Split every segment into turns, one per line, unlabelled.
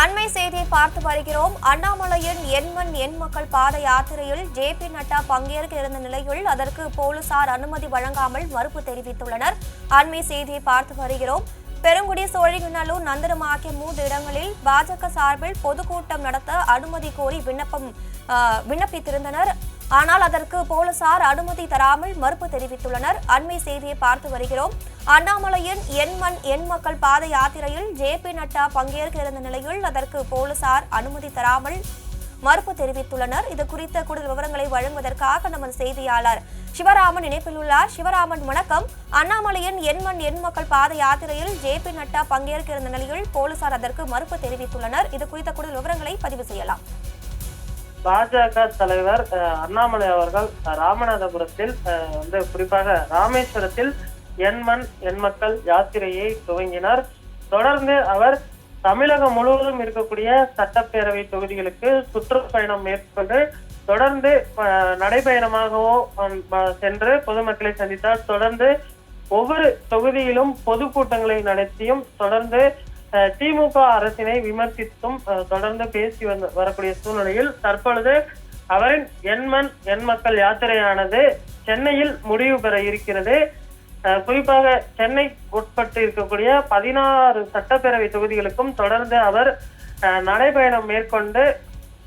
அண்மை செய்தியை பார்த்து வருகிறோம். அண்ணாமலையின் எண்மண் எண் மக்கள் பாத யாத்திரையில் ஜே பி நட்டா பங்கேற்க இருந்த நிலையில் அதற்கு போலீசார் அனுமதி வழங்காமல் மறுப்பு தெரிவித்துள்ளனர். அண்மை செய்தியை பார்த்து வருகிறோம். பெருங்குடி சோழிங்கநல்லூர் நந்தனம் ஆகிய மூன்று இடங்களில் பாஜக சார்பில் பொதுக்கூட்டம் நடத்த அனுமதி கோரி விண்ணப்பம் விண்ணப்பித்திருந்தனர். ஆனால் அதற்கு போலீசார் அனுமதி தராமல் மறுப்பு தெரிவித்துள்ளனர். அண்மை செய்தியை பார்த்து வருகிறோம். அண்ணாமலையின் எண்மண் எண் மக்கள் பாத யாத்திரையில் ஜே பி நட்டா பங்கேற்க இருந்த நிலையில் அதற்கு போலீசார் அனுமதி தராமல் மறுப்பு தெரிவித்துள்ளனர். இது குறித்த கூடுதல் விவரங்களை வழங்குவதற்காக நமது செய்தியாளர் சிவராமன் இணைப்பில் உள்ளார். சிவராமன் வணக்கம். அண்ணாமலையின் எண்மண் எண் மக்கள் பாத யாத்திரையில் ஜே பி நட்டா பங்கேற்க இருந்த நிலையில் போலீசார் அதற்கு மறுப்பு தெரிவித்துள்ளனர். இது குறித்த கூடுதல் விவரங்களை பதிவு செய்யலாம்.
பாஜக தலைவர் அண்ணாமலை அவர்கள் ராமநாதபுரத்தில் வந்து குறிப்பாக ராமேஸ்வரத்தில் எண்மண் எண்மக்கள் யாத்திரையை துவங்கினார். தொடர்ந்து அவர் தமிழகம் முழுவதும் இருக்கக்கூடிய சட்டப்பேரவை தொகுதிகளுக்கு சுற்றுப்பயணம் மேற்கொண்டு தொடர்ந்து நடைபயணமாகவோ சென்று பொதுமக்களை சந்தித்தார். தொடர்ந்து ஒவ்வொரு தொகுதியிலும் பொதுக்கூட்டங்களை நடத்தியும் தொடர்ந்து திமுக அரசினை விமர்சித்தும் தொடர்ந்து பேசி வந்து வரக்கூடிய சூழ்நிலையில் தற்பொழுது அவரின் எண்மண் எண் மக்கள் யாத்திரையானது சென்னையில் முடிவு பெற இருக்கிறது. அஹ், குறிப்பாக சென்னை உட்பட்டு இருக்கக்கூடிய பதினாறு சட்டப்பேரவை தொகுதிகளுக்கும் தொடர்ந்து அவர் அஹ், நடைபயணம் மேற்கொண்டு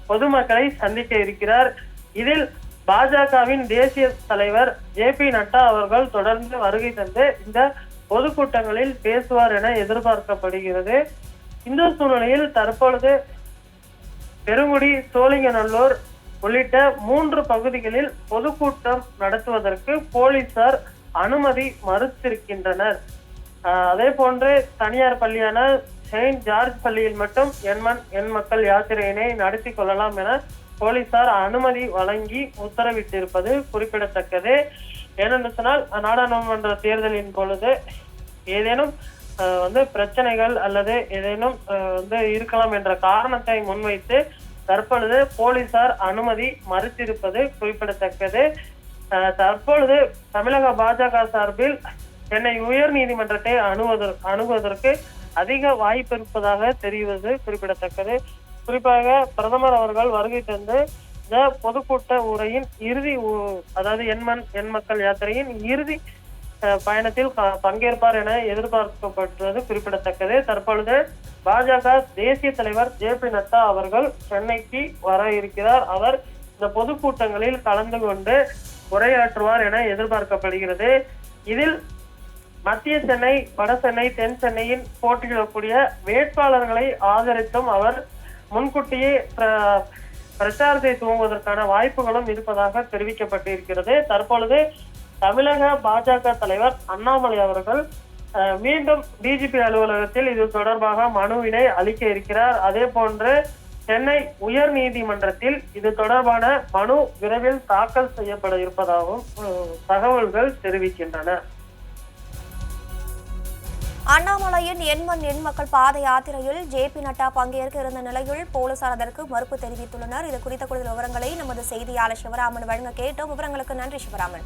பொதுமக்களை சந்திக்க இருக்கிறார். இதில் பாஜகவின் தேசிய தலைவர் ஜே பி நட்டா அவர்கள் தொடர்ந்து வருகை தந்து இந்த பொதுக்கூட்டங்களில் பேசுவார் என எதிர்பார்க்கப்படுகிறது. இந்த சூழ்நிலையில் தற்பொழுது பெருங்குடி சோழிங்கநல்லூர் உள்ளிட்ட மூன்று பகுதிகளில் பொதுக்கூட்டம் நடத்துவதற்கு போலீசார் அனுமதி மறுத்திருக்கின்றனர். ஆஹ் அதே போன்று தனியார் பள்ளியான செயின்ட் ஜார்ஜ் பள்ளியில் மட்டும் எண்மண் எண் மக்கள் யாத்திரையினை நடத்தி கொள்ளலாம் என போலீசார் அனுமதி வழங்கி உத்தரவிட்டிருப்பது குறிப்பிடத்தக்கது. ஏனென்று சொன்னால் நாடாளுமன்ற தேர்தலின் பொழுது ஏதேனும் வந்து பிரச்சனைகள் அல்லது ஏதேனும் வந்து இருக்கலாம் என்ற காரணத்தை முன்வைத்து தற்பொழுது போலீசார் அனுமதி மறுத்திருப்பது குறிப்பிடத்தக்கது. தற்பொழுது தமிழக பாஜக சார்பில் சென்னை உயர் நீதிமன்றத்தை அணுவதற்கு அணுகுவதற்கு அதிக வாய்ப்பு இருப்பதாக தெரிவது குறிப்பிடத்தக்கது. குறிப்பாக பிரதமர் அவர்கள் வருகை தந்து இந்த பொதுக்கூட்ட உரையின் இறுதி உ- அதாவது எண்மண் எண் மக்கள் யாத்திரையின் இறுதி பயணத்தில் பங்கேற்பார் என எதிர்பார்க்கப்பட்டது குறிப்பிடத்தக்கது. தற்பொழுது பாஜக தேசிய தலைவர் ஜே பி நட்டா அவர்கள் சென்னைக்கு வர இருக்கிறார். அவர் இந்த பொதுக்கூட்டங்களில் கலந்து கொண்டு உரையாற்றுவார் என எதிர்பார்க்கப்படுகிறது. இதில் மத்திய சென்னை வட சென்னை தென் சென்னையின் போட்டியிடக்கூடிய வேட்பாளர்களை ஆதரித்தும் அவர் முன்கூட்டியே பிர- பிரச்சாரத்தை துவங்குவதற்கான வாய்ப்புகளும் இருப்பதாக தெரிவிக்கப்பட்டிருக்கிறது. தற்பொழுது தமிழக பாஜக தலைவர் அண்ணாமலை அவர்கள் மீண்டும் டிஜிபி அலுவலகத்தில் இது தொடர்பாக மனுவினை அளிக்க இருக்கிறார். அதே போன்று சென்னை உயர் நீதிமன்றத்தில் இது தொடர்பான மனு விரைவில் தாக்கல் செய்யப்பட இருப்பதாகவும் தகவல்கள் தெரிவிக்கின்றன.
அண்ணாமலையின் எண்மண் எண்மக்கள் பாத யாத்திரையில் ஜே பி நட்டா பங்கேற்க இருந்த நிலையில் போலீசார் அதற்கு மறுப்பு தெரிவித்துள்ளனர். இது குறித்த கூடுதல் விவரங்களை நமது செய்தியாளர் சிவராமன் வழங்க கேட்டோம். விவரங்களுக்கு நன்றி சிவராமன்.